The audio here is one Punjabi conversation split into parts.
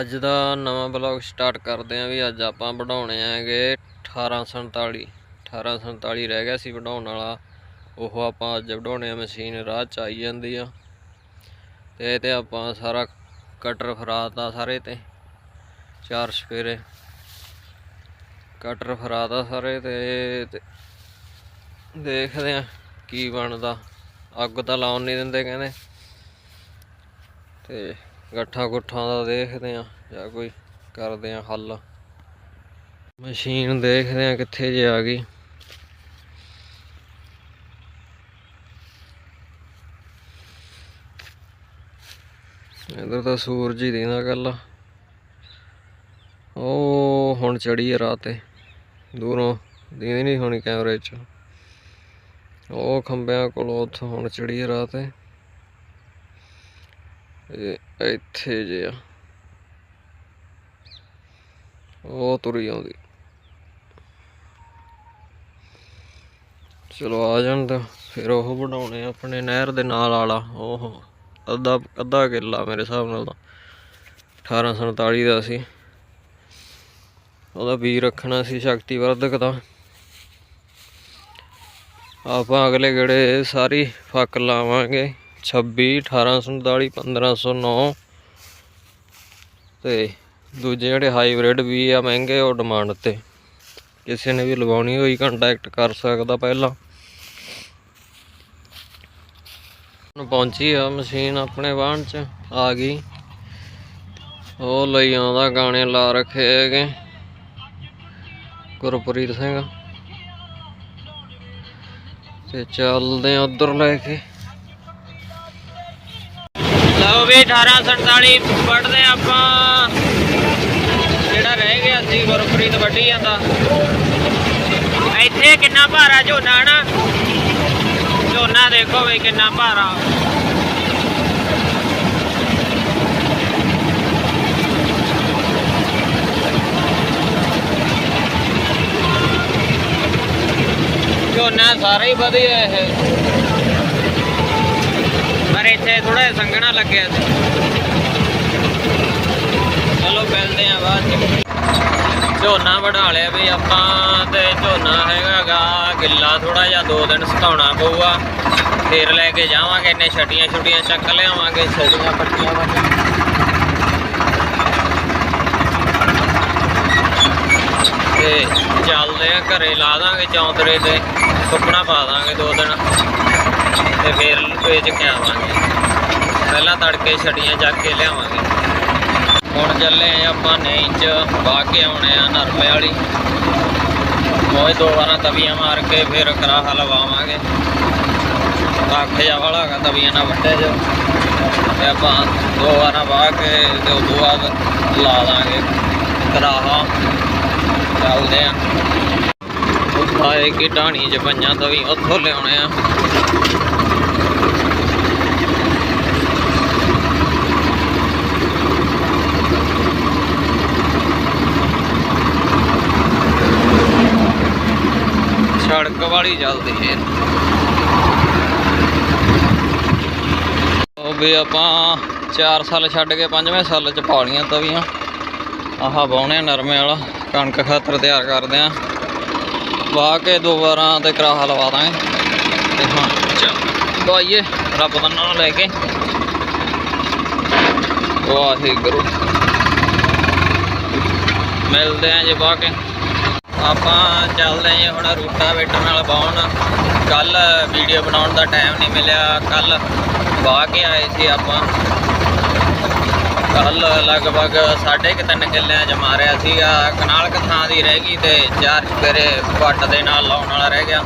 ਅੱਜ ਦਾ ਨਵਾਂ ਬਲੌਗ ਸਟਾਰਟ ਕਰਦੇ ਆਂ ਵੀ ਅੱਜ ਆਪਾਂ ਬਣਾਉਣੇ ਆਂਗੇ 1847 1847 ਰਹਿ ਗਿਆ ਸੀ ਬਣਾਉਣ ਵਾਲਾ। ਉਹ ਆਪਾਂ ਅੱਜ ਬਣਾਉਣੇ ਆ ਮਸ਼ੀਨ, ਰਾਹ ਚ ਆਈ ਜਾਂਦੀ ਆ। ਤੇ ਇਹ ਤੇ ਆਪਾਂ ਸਾਰਾ ਕਟਰ ਫਰਾਤਾ ਸਾਰੇ ਤੇ, ਚਾਰ ਸਫੇਰੇ। ਕਟਰ ਫਰਾਤਾ ਸਾਰੇ ਤੇ ਤੇ ਦੇਖਦੇ ਆ ਕੀ ਬਣਦਾ। ਅੱਗ ਤਾਂ ਲਾਉਣ ਨਹੀਂ ਦਿੰਦੇ ਕਹਿੰਦੇ। ਤੇ ਗੱਠਾਂ ਗੁੱਠਾਂ ਦਾ ਦੇਖਦੇ ਆ ਜਾਂ ਕੋਈ ਕਰਦੇ ਆ ਹੱਲ। ਮਸ਼ੀਨ ਦੇਖਦੇ ਆ ਕਿੱਥੇ ਜੇ ਆ ਗਈ। ਇਧਰ ਤਾਂ ਸੂਰਜ ਹੀ ਦਿਖਦਾ ਕੱਲਾ ਉਹ ਹੁਣ ਚੜੀ ਆ ਰਾਤ ਤੇ। ਦੂਰੋਂ ਦਿਖਦੀ ਨਹੀਂ ਹੋਣੀ ਕੈਮਰੇ 'ਚ। ਉਹ ਖੰਭਿਆਂ ਕੋਲੋਂ ਉੱਥੋਂ ਹੁਣ ਚੜੀ ਆ ਰਾਤ ਤੇ। ਇੱਥੇ ਜੇ ਆ। ਉਹ ਤੁਰੀ ਆਉਂਦੀ। ਚਲੋ ਆ ਜਾਣ ਤਾਂ, ਫਿਰ ਉਹ ਬਣਾਉਣੇ ਆਪਣੇ ਨਹਿਰ ਦੇ ਨਾਲ ਵਾਲਾ ਉਹ ਅੱਧਾ ਅੱਧਾ ਕਿੱਲਾ ਮੇਰੇ ਹਿਸਾਬ ਨਾਲ ਤਾਂ। 1847 ਦਾ ਸੀ। ਉਹਦਾ ਬੀਜ ਰੱਖਣਾ ਸੀ ਸ਼ਕਤੀ ਵਰਧਕ ਦਾ ਆਪਾਂ ਅਗਲੇ ਗੇੜੇ ਸਾਰੀ ਫੱਕ ਲਾਵਾਂਗੇ। 26 1847 1509 ਤੇ ਦੂਜੇ ਜਿਹੜੇ ਹਾਈਬ੍ਰਿਡ ਵੀ ਆ ਮਹਿੰਗੇ, ਉਹ ਡਿਮਾਂਡ ਤੇ। ਕਿਸੇ ਨੇ ਵੀ ਲਵਾਉਣੀ ਹੋਈ ਕੰਟੈਕਟ ਕਰ ਸਕਦਾ ਪਹਿਲਾਂ। ਹੁਣ ਪਹੁੰਚੀ ਆ ਮਸ਼ੀਨ ਆਪਣੇ ਵਾਹਨ ਚ, ਆ ਗਈ। ਉਹ ਲਈ ਆਉਂਦਾ ਗਾਣੇ ਲਾ ਰੱਖੇ ਹੈਗੇ। ਗੁਰਪ੍ਰੀਤ ਸਿੰਘ। ਤੇ ਚੱਲਦੇ ਆ ਉਧਰ ਲੈ ਕੇ। ਲਓ ਵੀ 1847 ਪੜਦੇ ਆਪਾਂ। ਜਿਹੜਾ ਰਹਿ ਗਿਆ ਸੀ ਗੁਰਪ੍ਰੀਤ ਵੱਢੀ ਜਾਂਦਾ ਇੱਥੇ ਕਿੰਨਾ ਭਾਰਾ ਝੋਨਾ ਨਾ? ਝੋਨਾ ਦੇਖੋ ਵੀ ਕਿੰਨਾ ਭਾਰਾ। ਝੋਨਾ ਸਾਰਾ ਹੀ ਵਧੀਆ ਇਹ। ਪਰ ਇੱਥੇ ਥੋੜਾ ਸੰਘਣਾ ਲੱਗਿਆ ਸੀ ਚਲੋ ਮਿਲਦੇ ਆ ਬਾਅਦ ਝੋਨਾ ਵਢਾ ਲਿਆ ਵੀ ਆਪਾਂ ਤੇ ਝੋਨਾ ਹੈਗਾਗਾ, ਗਿੱਲਾ ਥੋੜਾ ਜਿਹਾ ਦੋ ਦਿਨ ਸੁਕਾਉਣਾ ਪਊਗਾ। ਫੇਰ ਲੈ ਕੇ ਜਾਵਾਂਗੇ, ਇੰਨੇ ਛਟੀਆਂ ਛੁੱਟੀਆਂ ਚੱਕ ਲਿਆਵਾਂਗੇ, ਛਟੀਆਂ ਪੱਟੀਆਂ ਵਾਂ। ਤੇ ਚੱਲਦੇ ਆ, ਘਰੇ ਲਾ ਦਾਂਗੇ ਚੌਂਤਰੇ ਤੇ, ਸੁੱਕਣਾ ਪਾ ਦਾਂਗੇ ਦੋ ਦਿਨ। ਤੇ ਫੇਰ ਵੇਚ ਕੇ ਆਵਾਂਗੇ। ਪਹਿਲਾਂ ਤੜਕੇ ਛਟੀਆਂ ਚੱਕ ਕੇ ਲਿਆਵਾਂਗੇ। ਹੁਣ ਚੱਲੇ ਆ ਆਪਾਂ ਨਹੀਂ ਚ ਬਾਹ ਕੇ ਆਉਣੇ ਆ ਨਰਮੇ ਵਾਲੀ। ਮੋਏ ਦੋ ਵਾਰਾਂ ਤਵੀਆਂ ਮਾਰ ਕੇ ਫਿਰ ਕਰਾਹਾ ਲਵਾਵਾਂਗੇ। ਰੱਖ ਜਾ ਵਾਲਾ ਤਵੀਆਂ ਨਾਲ ਵੱਡੇ ਜੋ। ਤੇ ਆਪਾਂ ਦੋ ਵਾਰਾਂ ਬਾਹ ਕੇ ਤੇ ਉਦੋਂ ਬਾਅਦ ਲਾ ਦਾਂਗੇ ਕਰਾਹਾ। ਚੱਲਦੇ ਆ। ਆਏ ਕਿ ਢਾਣੀ ਚ ਪੰਜਾਂ ਤਵੀ ਉੱਥੋਂ ਲਿਆਉਣੇ ਆ। ਸੜਕ ਵਾਲੀ ਚੱਲਦੀ ਹੈ। ਉਹ ਵੀ ਆਪਾਂ 4 ਸਾਲ ਛੱਡ ਕੇ 5ਵੇਂ ਸਾਲ ਚ ਪਾ ਲੀਆਂ ਤਵੀਆਂ। ਆਹ ਬਾਉਣੇ ਨਰਮੇ ਵਾਲਾ, ਕਣਕ ਖਾਤਰ ਤਿਆਰ ਕਰਦੇ ਆ। ਵਾਹ ਕੇ ਦੋ ਵਾਰਾਂ ਤੇ ਕਰਾਹਾ ਲਵਾ ਦਾਂਗੇ। ਤੇ ਹਾਂ, ਚੱਲ। ਦਵਾਈਏ ਰੱਬ ਦਾ ਨਾਮ ਲੈ ਕੇ। ਵਾਹਿਗੁਰੂ। ਮਿਲਦੇ ਆਂ ਜੇ ਬਾਹ ਕੇ। ਆਪਾਂ ਚੱਲਦੇ ਹਾਂ ਜੀ ਹੁਣ ਰੂਟਾਵੇਟਰ ਨਾਲ ਬਾਉਣ ਕੱਲ ਵੀਡੀਓ ਬਣਾਉਣ ਦਾ ਟਾਈਮ ਨਹੀਂ ਮਿਲਿਆ। ਕੱਲ ਵਾਹ ਕੇ ਆਏ ਸੀ ਆਪਾਂ। ਕੱਲ ਲਗਭਗ ਸਾਢੇ ਕੁ ਤਿੰਨ ਕਿੱਲਿਆਂ ਚ ਮਾਰਿਆ ਸੀਗਾ। ਕਨਾਲ ਕੁ ਥਾਂ ਦੀ ਰਹਿ ਗਈ ਤੇ ਚਾਰ ਚਪੇਰੇ ਪੱਟ ਦੇ ਨਾਲ ਲਾਉਣ ਵਾਲਾ ਰਹਿ ਗਿਆ।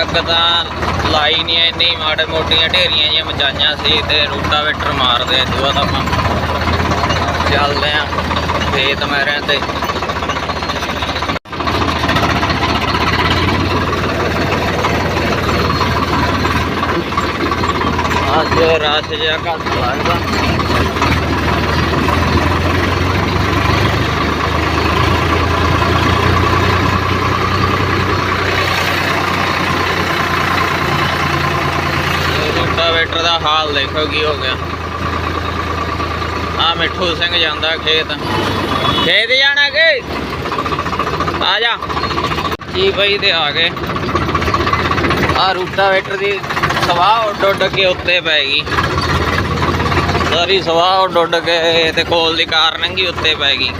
ਅੱਗ ਤਾਂ ਲਾਈ ਨਹੀਂ ਇੰਨੀ, ਮਾੜੇ ਮੋਟੀਆਂ ਢੇਰੀਆਂ ਜਿਹੀਆਂ ਮਚਾਈਆਂ ਸੀ ਤੇ ਰੂਟਾਵੇਟਰ ਮਾਰਦੇ ਦੂਆ ਤਾਂ ਆਪਾਂ। ਚੱਲਦੇ ਆਂ ਖੇਤ ਮੈਰਿਆਂ ਤੇ। ਅੱਜ ਰਾਤ ਜਿਹਾ ਘੱਟ ਲੱਗਦਾ। ਰੂਟਾਵੇਟਰ ਦਾ ਹਾਲ ਦੇਖੋ ਕੀ ਹੋ ਗਿਆ। ਆ ਮਿੱਠੂ ਸਿੰਘ ਜਾਂਦਾ ਖੇਤ। ਖੇਤ ਜਾਣਾ ਕਿ? ਆ ਜਾ। ਜੀ ਬਈ ਤੇ ਆ ਗਏ। ਆ ਰੂਟਾਵੇਟਰ ਦੀ ਸਵਾਹ ਉੱਡ ਉੱਡ ਕੇ ਉੱਤੇ ਪੈ ਗਈ। ਸਾਰੀ ਸਵਾਹ ਉੱਡ ਉੱਡ ਕੇ ਤੇ ਕੋਲ ਦੀ ਕਾਰ ਨੰਗੀ ਉੱਤੇ ਪੈ ਗਈ।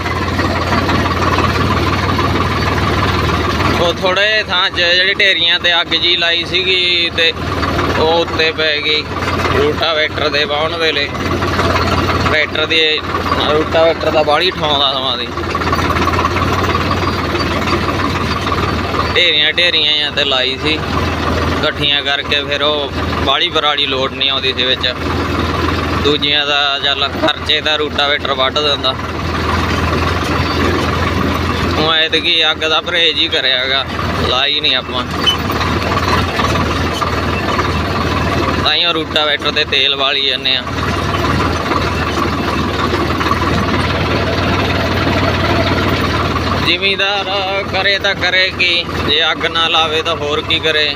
ਉਹ ਥੋੜੇ ਥਾਂ 'ਚ ਜਿਹੜੀ ਢੇਰੀਆਂ ਤੇ ਅੱਗ ਜੀ ਲਾਈ ਸੀਗੀ ਤੇ ਉਹ ਉੱਤੇ ਪੈ ਗਈ। ਰੂਟਾਵੇਟਰ ਦੇ ਬਾਉਣ ਵੇਲੇ। ਟਰੈਕਟਰ ਦੀ, ਰੂਟਾਵੇਟਰ ਦਾ ਬਾੜੀ ਠਾਉਂਦਾ ਸਮਾਂ ਦੀ ਢੇਰੀਆਂ ਢੇਰੀਆਂ ਜਾਂ ਤੇ ਲਾਈ ਸੀ। ਇਕੱਠੀਆਂ ਕਰਕੇ ਫਿਰ ਉਹ ਬਾੜੀ ਬਰਾੜੀ ਲੋਡ ਨਹੀਂ ਆਉਂਦੀ ਸੀ ਵਿੱਚ। ਦੂਜੀਆਂ ਦਾ ਚੱਲ ਖਰਚੇ ਦਾ ਰੂਟਾਵੇਟਰ ਵੱਢ ਦਿੰਦਾ। ਹੁਣ ਐਤਕੀ ਅੱਗ ਦਾ ਪਰਹੇਜ ਹੀ ਕਰਿਆਗਾ ਲਾਈ ਨਹੀਂ ਆਪਾਂ। ਤਾਈਓ ਰੂਟਾਵੇਟਰ ਤੇ ਤੇਲ ਵਾਲੀ ਜਾਂਦੇ ਆ। ਜ਼ਿਮੀਦਾਰ ਕਰੇ ਤਾਂ ਕਰੇ ਕੀ, ਜੇ ਅੱਗ ਨਾ ਲਾਵੇ ਤਾਂ ਹੋਰ ਕੀ ਕਰੇ।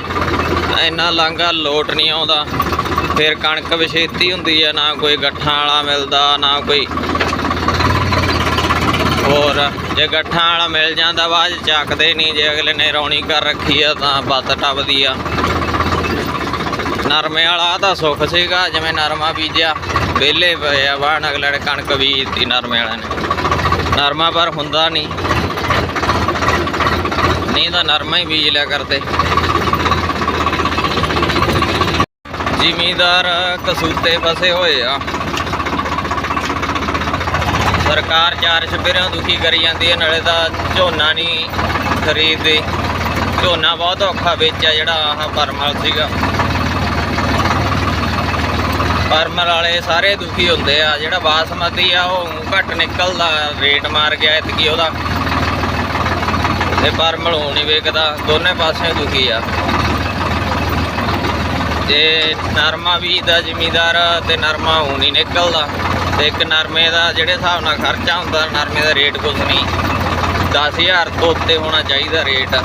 ਇੰਨਾ ਲਾਂਗਾ ਲੋਟ ਨਹੀਂ ਆਉਂਦਾ। ਫਿਰ ਕਣਕ ਵਿਛੇਤੀ ਹੁੰਦੀ ਆ, ਨਾ ਕੋਈ ਗੱਠਾਂ ਵਾਲਾ ਮਿਲਦਾ, ਨਾ ਕੋਈ ਹੋਰ। ਜੇ ਗੱਠਾਂ ਵਾਲਾ ਮਿਲ ਜਾਂਦਾ ਬਾਅਦ ਚੱਕਦੇ ਨਹੀਂ, ਜੇ ਅਗਲੇ ਨੇ ਰੌਣੀ ਕਰ ਰੱਖੀ ਆ, ਤਾਂ ਬੱਤ ਟੱਪਦੀ ਆ। ਨਰਮੇ ਵਾਲਾ ਤਾਂ ਸੁੱਖ ਸੀਗਾ, ਜਿਵੇਂ ਨਰਮਾ ਬੀਜਿਆ, ਵਿਹਲੇ ਪਏ ਆ, ਵਾਹਣ ਅਗਲੇ ਨੇ ਕਣਕ ਬੀਜਤੀ ਨਰਮੇ ਵਾਲਿਆਂ ਨੇ। ਨਰਮਾ ਪਰ ਹੁੰਦਾ ਨਹੀਂ। ਨਹੀਂ ਤਾਂ ਨਰਮਾ ਹੀ ਬੀਜ ਲਿਆ ਕਰਦੇ। ਜ਼ਿਮੀਦਾਰ ਕਸੂਤੇ ਫਸੇ ਹੋਏ ਆ। ਸਰਕਾਰ ਚਾਰ ਛਪੇਰਿਆਂ ਦੁਖੀ ਕਰੀ ਜਾਂਦੀ ਹੈ, ਨਾਲੇ ਤਾਂ ਝੋਨਾ ਨਹੀਂ ਖਰੀਦਦੇ। ਝੋਨਾ ਬਹੁਤ ਔਖਾ ਵੇਚਿਆ ਜਿਹੜਾ ਆਹ ਪਰਮਲ ਸੀਗਾ। ਪਰਮਲ ਵਾਲੇ ਸਾਰੇ ਦੁਖੀ ਹੁੰਦੇ ਆ, ਜਿਹੜਾ ਬਾਸਮਤੀ ਆ, ਉਹ ਘੱਟ ਨਿਕਲਦਾ, ਰੇਟ ਮਾਰ ਗਿਆ ਇਤਕੀ ਉਹਦਾ। ਤੇ ਪਰਮਲ ਹੋ ਨਹੀਂ ਵੇਚਦਾ ਦੋਨੇ ਪਾਸੇ ਦੁਖੀ ਆ। ਤੇ ਨਰਮਾ ਵੀ ਦਾ ਜ਼ਿਮੀਦਾਰ ਤੇ ਨਰਮਾ ਹੁਣ ਨਹੀਂ ਨਿਕਲਦਾ। ਤੇ ਇੱਕ ਨਰਮੇ ਦਾ ਜਿਹੜੇ ਹਿਸਾਬ ਨਾਲ ਖਰਚਾ ਹੁੰਦਾ, ਨਰਮੇ ਦਾ ਰੇਟ ਕੁਝ ਨਹੀਂ। 10000 ਤੋਂ ਉੱਤੇ ਹੋਣਾ ਚਾਹੀਦਾ ਰੇਟ।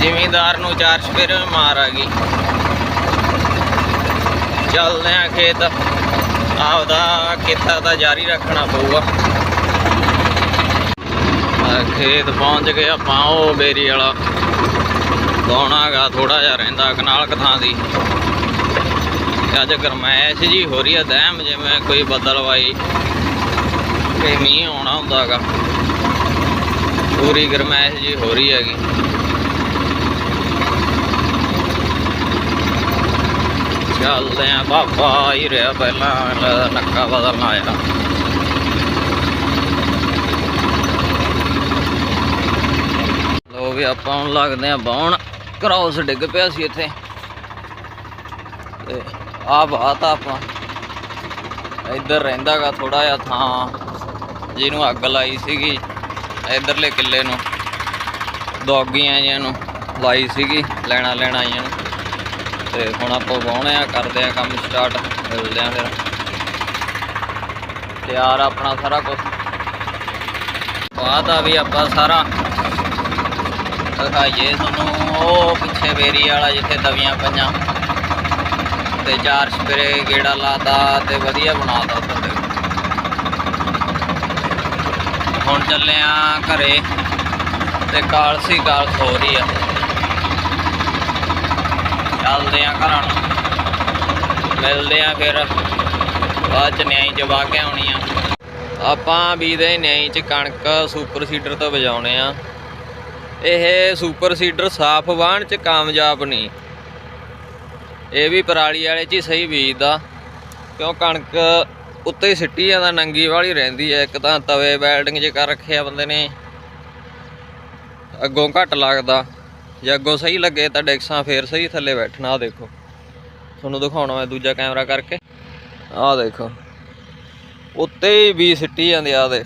ਜ਼ਿਮੀਦਾਰ ਨੂੰ ਚਾਰ ਸਪੇਰੇ ਮਾਰ ਆ ਗਈ। ਚੱਲਦੇ ਆ ਖੇਤ। ਆਪਦਾ ਕਿੱਤਾ ਤਾਂ ਜਾਰੀ ਰੱਖਣਾ ਪਊਗਾ। ਖੇਤ ਪਹੁੰਚ ਗਏ ਆਪਾਂ, ਉਹ ਬੇਰੀ ਵਾਲਾ। ਗਾ ਥੋੜਾ ਜਿਹਾ ਰਹਿੰਦਾ ਕਨਾਲ ਕਥਾਂ ਦੀ। ਅੱਜ ਗਰਮੈਸ਼ ਜੀ ਹੋ ਰਹੀ ਹੈ ਦਹਿਮ ਜਿਵੇਂ ਕੋਈ ਬਦਲਵਾਈ ਕਿ ਮੀਂਹ ਆਉਣਾ ਹੁੰਦਾਗਾ। ਪੂਰੀ ਗਰਮੈਸ਼ ਜੀ ਹੋ ਰਹੀ ਹੈਗੀ। ਚੱਲਦੇ ਆ ਬਾਬਾ ਹੀ ਰਿਹਾ ਪਹਿਲਾਂ ਇਹਦਾ ਨੱਕਾ ਬਦਲਣਾ ਆਇਆ। ਲੋ ਵੀ ਆਪਾਂ ਹੁਣ ਲੱਗਦੇ ਆ ਬਾਉਣ। ਕ੍ਰਾਸ ਡਿੱਗ ਪਿਆ ਸੀ ਇੱਥੇ। ਤੇ ਆ ਬਾਤ ਆਪਾਂ। ਇੱਧਰ ਰਹਿੰਦਾਗਾ ਥੋੜਾ ਜਿਹਾ ਥਾਂ, ਜਿਹਨੂੰ ਅੱਗ ਲਾਈ ਸੀਗੀ। ਇਧਰਲੇ ਕਿੱਲੇ ਨੂੰ, ਦੌਗੀਆਂ ਜਿਹਾਂ ਨੂੰ ਲਾਈ ਸੀਗੀ, ਲੈਣਾ ਲੈਣਾ ਆਈਆਂ ਨੂੰ। ਤੇ ਹੁਣ ਆਪਾਂ ਵਾਹੁਣੇ ਆ, ਕਰਦੇ ਆ ਕੰਮ ਸਟਾਰਟ, ਮਿਲਦੇ ਆ ਫਿਰ। ਤਿਆਰ ਆਪਣਾ ਸਾਰਾ ਕੁਝ ਬਾਅਦ ਆ ਵੀ ਆਪਾਂ ਸਾਰਾ ਦਿਖਾਈਏ ਤੁਹਾਨੂੰ। ਉਹ ਪਿੱਛੇ ਵੇਰੀ ਵਾਲਾ ਜਿੱਥੇ ਤਵੀਆਂ ਪਈਆਂ। ਤੇ ਚਾਰ ਸਪਰੇ ਗੇੜਾ ਲਾਤਾ ਤੇ ਵਧੀਆ ਬਣਾਤਾ ਉੱਥੇ। ਹੁਣ ਚੱਲੇ ਆ ਘਰੇ। ਤੇ ਕਾਲਸੀ ਕਾਲ ਹੋ ਰਹੀ ਆ। ਚੱਲਦੇ ਆ ਘਰਾਂ ਨੂੰ। ਮਿਲਦੇ ਆ ਫਿਰ। ਬਾਅਦ ਚ ਨਿਆਈ ਚ ਵਾਹ ਕੇ ਆਉਣੀ ਆ। ਆਪਾਂ ਵੀ ਦੇ ਨਿਆਈ ਚ ਕਣਕ ਸੁਪਰ ਸੀਡਰ ਤੋਂ ਵਜਾਉਣੇ ਆ। ਇਹ ਸੁਪਰ ਸੀਡਰ ਸਾਫ਼ ਵਾਹਣ ਚ ਕਾਮਯਾਬ ਨਹੀਂ। ਇਹ ਵੀ ਪਰਾਲੀ ਵਾਲੇ ਚ ਹੀ ਸਹੀ ਬੀਜਦਾ। ਕਿਉਂ ਕਣਕ ਉੱਤੇ ਹੀ ਸਿੱਟੀ ਜਾਂਦਾ, ਨੰਗੀ ਵਾਲੀ ਰਹਿੰਦੀ ਹੈ। ਇੱਕ ਤਾਂ ਤਵੇ ਵੈਲਡਿੰਗ ਜੇ ਕਰ ਰੱਖਿਆ ਬੰਦੇ ਨੇ। ਅੱਗੋਂ ਘੱਟ ਲੱਗਦਾ। ਜੇ ਅੱਗੋਂ ਸਹੀ ਲੱਗੇ ਤਾਂ ਡੈਕਸਾਂ ਫੇਰ ਸਹੀ ਥੱਲੇ ਬੈਠਣਾ ਆ ਦੇਖੋ। ਤੁਹਾਨੂੰ ਦਿਖਾਉਣਾ ਮੈਂ ਦੂਜਾ ਕੈਮਰਾ ਕਰਕੇ। ਆਹ ਦੇਖੋ। ਉੱਤੇ ਹੀ ਵੀ ਸਿੱਟੀ ਜਾਂਦੇ ਆ ਦੇ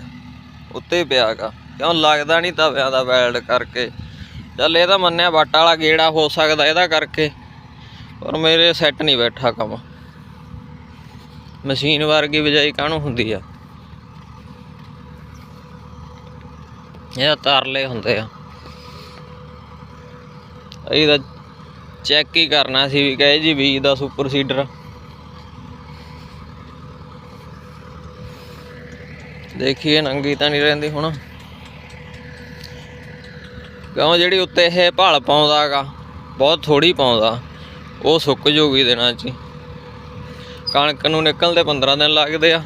ਉੱਤੇ ਪਿਆਗਾ ਕਿਉਂ ਲੱਗਦਾ ਨਹੀਂ ਤਵਿਆਂ ਦਾ ਵੈਲਡ ਕਰਕੇ? ਚੱਲ ਇਹ ਤਾਂ ਮੰਨਿਆ ਵੱਟ ਵਾਲਾ ਗੇੜਾ ਹੋ ਸਕਦਾ ਇਹਦਾ ਕਰਕੇ। ਪਰ ਮੇਰੇ ਸੈੱਟ ਨਹੀਂ ਬੈਠਾ ਕੰਮ। ਮਸ਼ੀਨ ਵਰਗੀ ਬਿਜਾਈ ਕਾਹਨੂੰ ਹੁੰਦੀ ਆ? ਇਹ ਤਰਲੇ ਹੁੰਦੇ ਆ। ਇਹਦਾ ਚੈੱਕ ਹੀ ਕਰਨਾ ਸੀ ਵੀ ਕਹੇ ਜੀ ਬੀਜ ਦਾ ਸੁਪਰ ਸੀਡਰ ਦੇਖੀਏ, ਨੰਗੀ ਤਾਂ ਨਹੀਂ ਰਹਿੰਦੀ ਹੁਣ। ਕਿਉਂ ਜਿਹੜੀ ਉੱਤੇ ਇਹ ਭਲ ਪਾਉਂਦਾਗਾ ਬਹੁਤ ਥੋੜੀ ਪਾਉਂਦਾ, ਉਹ ਸੁੱਕ ਜੂਗੀ ਦਿਨਾਂ 'ਚ ਕਣਕ ਨੂੰ ਨਿਕਲਦੇ 15 ਦਿਨ ਲੱਗਦੇ ਆ।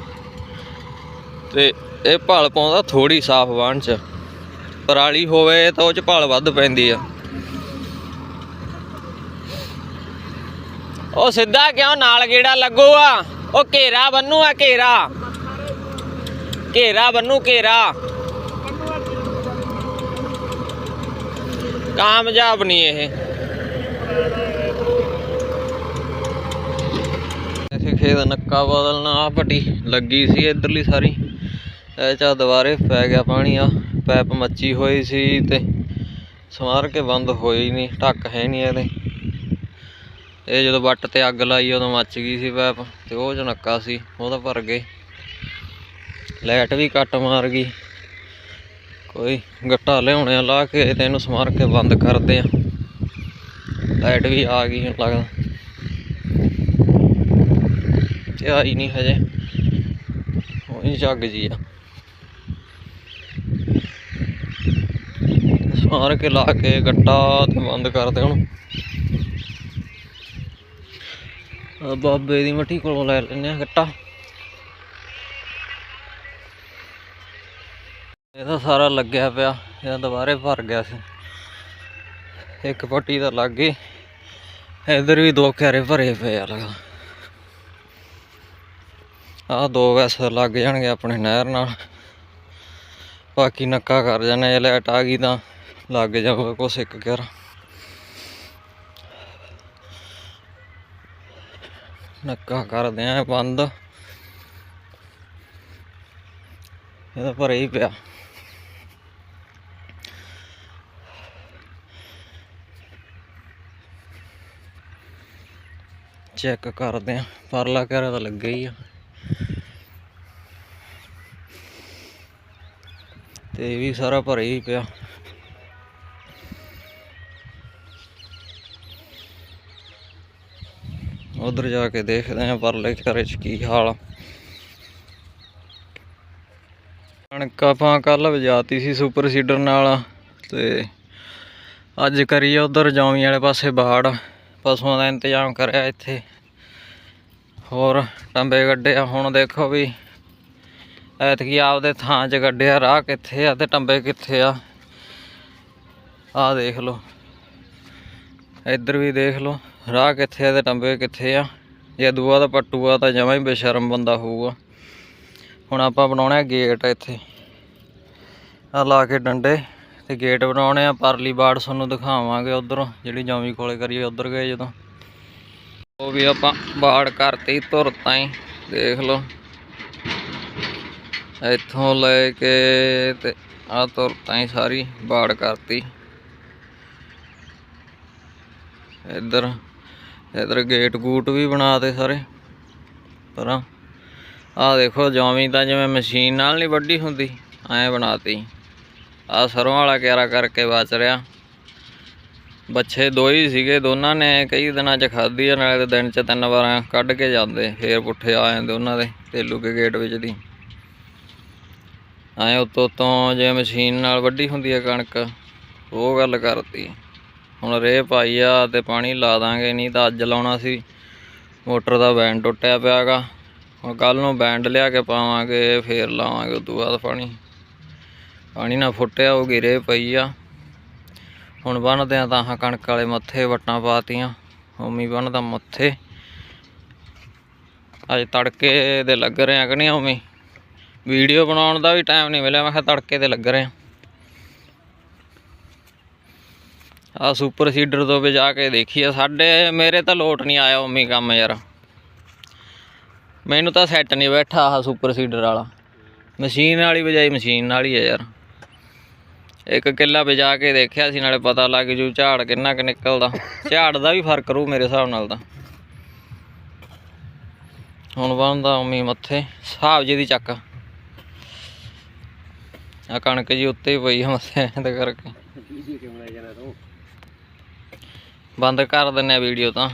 ਤੇ ਇਹ ਭਲ ਪਾਉਂਦਾ ਥੋੜੀ ਸਾਫ਼ ਵਾਹਣ 'ਚ। ਪਰਾਲੀ ਹੋਵੇ ਤਾਂ ਉਹ 'ਚ ਭਲ ਵੱਧ ਪੈਂਦੀ ਆ। ਉਹ ਸਿੱਧਾ ਕਿਉਂ ਨਾਲ ਗੇੜਾ ਲੱਗੂ ਆ? ਉਹ ਘੇਰਾ ਬੰਨੂ ਆ, ਘੇਰਾ। ਘੇਰਾ ਬੰਨੂ, ਘੇਰਾ। ਕਾਮਯਾਬ ਨਹੀਂ ਇਹ। ਇੱਥੇ ਖੇਤ ਨੱਕਾ ਬਦਲਣਾ ਆ ਪੱਟੀ ਲੱਗੀ ਸੀ ਇਧਰਲੀ ਸਾਰੀ। ਇਹ ਚਾ ਦੁਬਾਰੇ ਪੈ ਗਿਆ ਪਾਣੀ ਆ ਪੈਪ ਮੱਚੀ ਹੋਈ ਸੀ ਤੇ ਸਮਾਰ ਕੇ ਬੰਦ ਹੋਈ ਨਹੀਂ ਢੱਕ ਹੈ ਨਹੀਂ ਇਹਦੇ। ਇਹ ਜਦੋਂ ਵੱਟ ਤੇ ਅੱਗ ਲਾਈ, ਉਦੋਂ ਮੱਚ ਗਈ ਸੀ ਪੈਪ ਤੇ ਉਹ ਚ ਨੱਕਾ ਸੀ ਉਹ ਤਾਂ ਭਰ ਗਏ। ਲਾਈਟ ਵੀ ਕੱਟ ਮਾਰ ਗਈ। ਕੋਈ ਗੱਟਾ ਲਿਆਉਣੇ ਆ, ਲਾ ਕੇ ਤੇ ਇਹਨੂੰ ਸਮਾਰ ਕੇ ਬੰਦ ਕਰਦੇ ਆ। ਲਾਈਟ ਵੀ ਆ ਗਈ ਹੁਣ ਲੱਗਦਾ। ਤੇ ਆਈ ਨਹੀਂ ਹਜੇ। ਉਹੀ ਜੱਗ ਜੀ ਆ। ਸਮਾਰ ਕੇ ਲਾ ਕੇ ਗੱਟਾ ਤੇ ਬੰਦ ਕਰਦੇ ਹੁਣ। ਬਾਬੇ ਦੀ ਮੱਠੀ ਕੋਲੋਂ ਲੈ ਲੈਨੇ ਆ ਗੱਟਾ। ਇਹਦਾ ਸਾਰਾ ਲੱਗਿਆ ਪਿਆ ਇਹਦਾ ਦੁਬਾਰੇ ਭਰ ਗਿਆ ਸੀ। ਇੱਕ ਪੱਟੀ ਤਾਂ ਲੱਗ ਗਈ। ਇਧਰ ਵੀ ਦੋ ਘਰੇ ਭਰੇ ਪਏ ਆ ਲਗਾ। ਆ ਦੋ ਵੈਸ ਲੱਗ ਜਾਣਗੇ ਆਪਣੇ ਨਹਿਰ ਨਾਲ। ਬਾਕੀ ਨੱਕਾ ਕਰ ਜਾਣਾ ਜੇ ਲਾਈਟ ਆ ਗਈ ਤਾਂ ਲੱਗ ਜਾਊਗਾ ਕੁਛ ਇੱਕ ਘਰ ਨੱਕਾ ਕਰਦੇ ਆ ਬੰਦ। ਇਹਦਾ ਭਰੇ ਹੀ ਪਿਆ। ਚੈੱਕ ਕਰਦੇ ਆ ਪਰਲਾ ਘਰ ਤਾਂ ਲੱਗਾ ਹੀ ਆ। ਤੇ ਇਹ ਵੀ ਸਾਰਾ ਭਰੇ ਹੀ ਪਿਆ। ਉਧਰ ਜਾ ਕੇ ਦੇਖਦੇ ਆ ਪਰਲੇ ਘਰੇ ਚ ਕੀ ਹਾਲ ਆ। ਕਣਕ ਆਪਾਂ ਕੱਲ ਵਜਾਤੀ ਸੀ ਸੁਪਰ ਸੀਡਰ ਨਾਲ। ਤੇ ਅੱਜ ਕਰੀਏ ਉਧਰ ਜੌਮੀ ਵਾਲੇ ਪਾਸੇ ਬਾੜ। ਪਸ਼ੂਆਂ ਦਾ ਇੰਤਜ਼ਾਮ ਕਰਿਆ ਇੱਥੇ। ਹੋਰ ਟੰਬੇ ਗੱਡੇ ਆ, ਹੁਣ ਦੇਖੋ ਵੀ ਐਤਕੀ ਆਪਦੇ ਥਾਂ 'ਚ ਗੱਡਿਆ ਰਾਹ ਕਿੱਥੇ ਆ ਤੇ ਟੰਬੇ ਕਿੱਥੇ ਆ। ਆਹ ਦੇਖ ਲਓ। ਇੱਧਰ ਵੀ ਦੇਖ ਲਓ, ਰਾਹ ਕਿੱਥੇ ਆ ਤੇ ਟੰਬੇ ਕਿੱਥੇ ਆ। ਜੇ ਦੂਆ ਦਾ ਪੱਟੂਆ ਤਾਂ ਜਮਾਂ ਹੀ ਬੇਸ਼ਰਮ ਬੰਦਾ ਹੋਊਗਾ। ਹੁਣ ਆਪਾਂ ਬਣਾਉਣਾ ਗੇਟ ਇੱਥੇ। ਆ ਲਾ ਕੇ ਡੰਡੇ। ਤੇ ਗੇਟ ਬਣਾਉਣੇ ਆ, ਪਰਲੀ ਬਾੜ ਤੁਹਾਨੂੰ ਦਿਖਾਵਾਂਗੇ ਉਧਰੋਂ, ਜਿਹੜੀ ਜੌਮੀ ਕੋਲੇ ਕਰੀਏ ਉਧਰ ਗਏ ਜਦੋਂ। ਉਹ ਵੀ ਆਪਾਂ ਬਾੜ ਕਰਤੀ, ਧੁਰ ਤਾਈਂ, ਦੇਖ ਲਓ। ਇੱਥੋਂ ਲੈ ਕੇ ਤੇ ਆ ਧੁਰ ਤਾਈਂ ਸਾਰੀ ਬਾੜ ਕਰਤੀ। ਇੱਧਰ ਇੱਧਰ ਗੇਟ ਗੂਟ ਵੀ ਬਣਾਤੇ ਸਾਰੇ। ਪਰਾਂ ਆਹ ਦੇਖੋ ਜੌਮੀ ਤਾਂ ਜਿਵੇਂ ਮਸ਼ੀਨ ਨਾਲ ਨਹੀਂ ਵੱਡੀ ਹੁੰਦੀ, ਐਂ ਬਣਾਤੀ। ਆ ਸਰੋਂ ਵਾਲਾ ਕਿਆਰਾ ਕਰਕੇ ਬਚ ਰਿਆ ਬੱਚੇ ਦੋ ਹੀ ਸੀਗੇ, ਦੋਨਾਂ ਨੇ ਕਈ ਦਿਨਾਂ ਚ ਖਾਧੀ ਆ, ਨਾਲੇ ਦਿਨ ਚ ਤਿੰਨ ਵਾਰਾਂ ਕੱਢ ਕੇ ਜਾਂਦੇ, ਫੇਰ ਪੁੱਠੇ ਆ ਜਾਂਦੇ ਉਹਨਾਂ ਦੇ, ਤੇਲੂ ਕੇ ਗੇਟ ਵਿੱਚ ਦੀ। ਐਂ ਉਤੋਂ ਤੋਂ ਜੇ ਮਸ਼ੀਨ ਨਾਲ ਵੱਢੀ ਹੁੰਦੀ ਆ ਕਣਕ, ਉਹ ਗੱਲ ਕਰਤੀ। ਹੁਣ ਰੇਹ ਪਾਈ ਆ ਤੇ ਪਾਣੀ ਲਾ ਦਾਂਗੇ, ਨਹੀਂ ਤਾਂ ਅੱਜ ਲਾਉਣਾ ਸੀ। ਮੋਟਰ ਦਾ ਬੈਂਡ ਟੁੱਟਿਆ ਪਿਆਗਾ ਹੁਣ ਕੱਲ ਨੂੰ ਬੈਂਡ ਲਿਆ ਕੇ ਪਾਵਾਂਗੇ, ਫੇਰ ਲਾਵਾਂਗੇ ਉਦੋਂ ਬਾਅਦ ਪਾਣੀ। ਪਾਣੀ ਨਾ ਫੁੱਟਿਆ, ਉਹ ਗਿਰੇ ਪਈ ਆ। ਹੁਣ ਬੰਨਦੇ ਆ ਤਾਂ ਆਹ ਕਣਕ ਵਾਲੇ ਮੱਥੇ ਵਟਾਂ ਪਾਤੀਆਂ। ਉਮੀ ਬੰਨਦਾ ਮੱਥੇ। ਅੱਜ ਤੜਕੇ ਦੇ ਲੱਗ ਰਹੇ ਆ ਕਿ ਨਹੀਂ ਉਮੀ? ਵੀਡੀਓ ਬਣਾਉਣ ਦਾ ਵੀ ਟਾਈਮ ਨਹੀਂ ਮਿਲਿਆ, ਮੈਂ ਕਿਹਾ ਤੜਕੇ ਤੇ ਲੱਗ ਰਹੇ ਆ। ਆ ਸੁਪਰ ਸੀਡਰ ਤੋਂ ਵੀ ਜਾ ਕੇ ਦੇਖੀ ਆ, ਸਾਡੇ ਮੇਰੇ ਤਾਂ ਲੋਟ ਨਹੀਂ ਆਇਆ ਉਮੀ ਕੰਮ ਯਾਰ। ਮੈਨੂੰ ਤਾਂ ਸੈੱਟ ਨਹੀਂ ਬੈਠਾ ਆਹ ਸੁਪਰ ਸੀਡਰ ਵਾਲਾ। ਮਸ਼ੀਨ ਵਾਲੀ ਬਜਾਈ ਮਸ਼ੀਨ ਨਾਲ ਹੀ ਆ ਯਾਰ। ਇੱਕ ਕਿੱਲਾ ਵਜਾ ਕੇ ਦੇਖਿਆ ਸੀ ਨਾਲੇ ਪਤਾ ਲੱਗ ਜੂ ਝਾੜ ਕਿੰਨਾ ਕੁ ਨਿਕਲਦਾ। ਝਾੜ ਦਾ ਵੀ ਫ਼ਰਕ ਰੂ ਮੇਰੇ ਹਿਸਾਬ ਨਾਲ ਤਾਂ। ਹੁਣ ਬਣਦਾ ਉਮੀ ਮੱਥੇ ਹਿਸਾਬ ਜੀ ਦੀ ਚੱਕ। ਆ ਕਣਕ ਜੀ ਉੱਤੇ ਹੀ ਪਈ ਆ ਮੱਥੇ ਤੇ ਕਰਕੇ। ਬੰਦ ਕਰ ਦਿੰਨੇ ਆ ਵੀਡੀਓ ਤਾਂ।